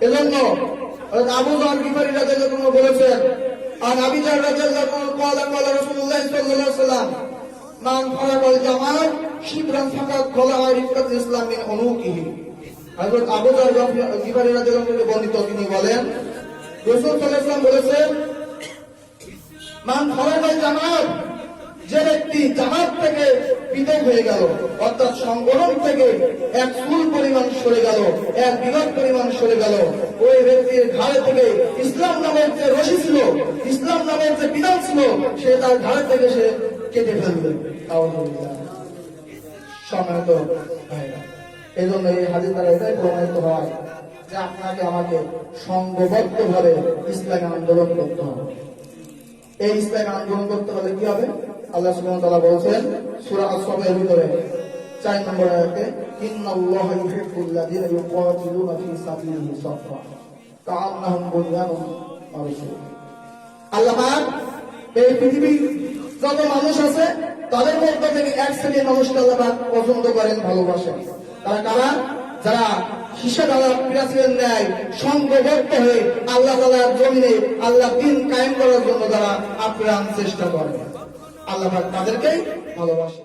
এজন্য আবু জার বিফারি রাদিয়াল্লাহু বলেছেন আর আবি জার রাদিয়াল্লাহু ক্বালা ক্বালা রাসূলুল্লাহ সাল্লাল্লাহু আলাইহি ওয়াসাল্লাম, মান ফারাকাল জামাত শিবরান ফাকাত ক্বালা আরিফাত ইসলাম মিন অনুকিহি হযরত আবু জার বিফারি রাদিয়াল্লাহু আনহু বর্ণিত তিনি বলেন, রাসূল সাল্লাল্লাহু আলাইহি নাম মান বল জামাত যে ব্যক্তি জামাত হয়ে গেল। অর্থাৎ সংগঠন থেকে এক ফুল পরিমাণ সরে গেল, এক বিভাগ পরিমাণ সরে গেল। ওই ব্যক্তির ঘাড়ে থেকে ইসলাম নামের যে রশি ছিল, ইসলাম নামের যে বিধান ছিল, সে তার ঘাড়ে থেকে সে কেটে ফেলবে। এই জন্য এই দ্বারা এটাই প্রমাণিত হয় যে আপনাকে আমাকে সংঘবদ্ধ ভাবে ইসলামী আন্দোলন করতে হবে। এই ইসলাম আন্দোলন করতে হলে কি হবে? আল্লাহ সুবহানাহু ওয়া তাআলা বলেছেন, সূরা আস-সাফের ভিতরে 4 নম্বর আয়াতে ইউহিব্বুল লাযিনা ইউকাতিলুনা সাবিলিহি কাআন্নাহুম আল্লাহ পাক এই পৃথিবীর যত মানুষ আছে, তাদের মধ্যে থেকে এক শ্রেণির মানুষকে আল্লাহ পাক পছন্দ করেন, ভালোবাসেন। তারা কারা? যারা হিসা দ্বারা প্রাচীরের ন্যায় সংঘবদ্ধ হয়ে আল্লাহ তালার জমিনে আল্লাহ দিন কায়েম করার জন্য তারা আপ্রাণ চেষ্টা করে। আল্লাহ তাদেরকে ভালোবাসে।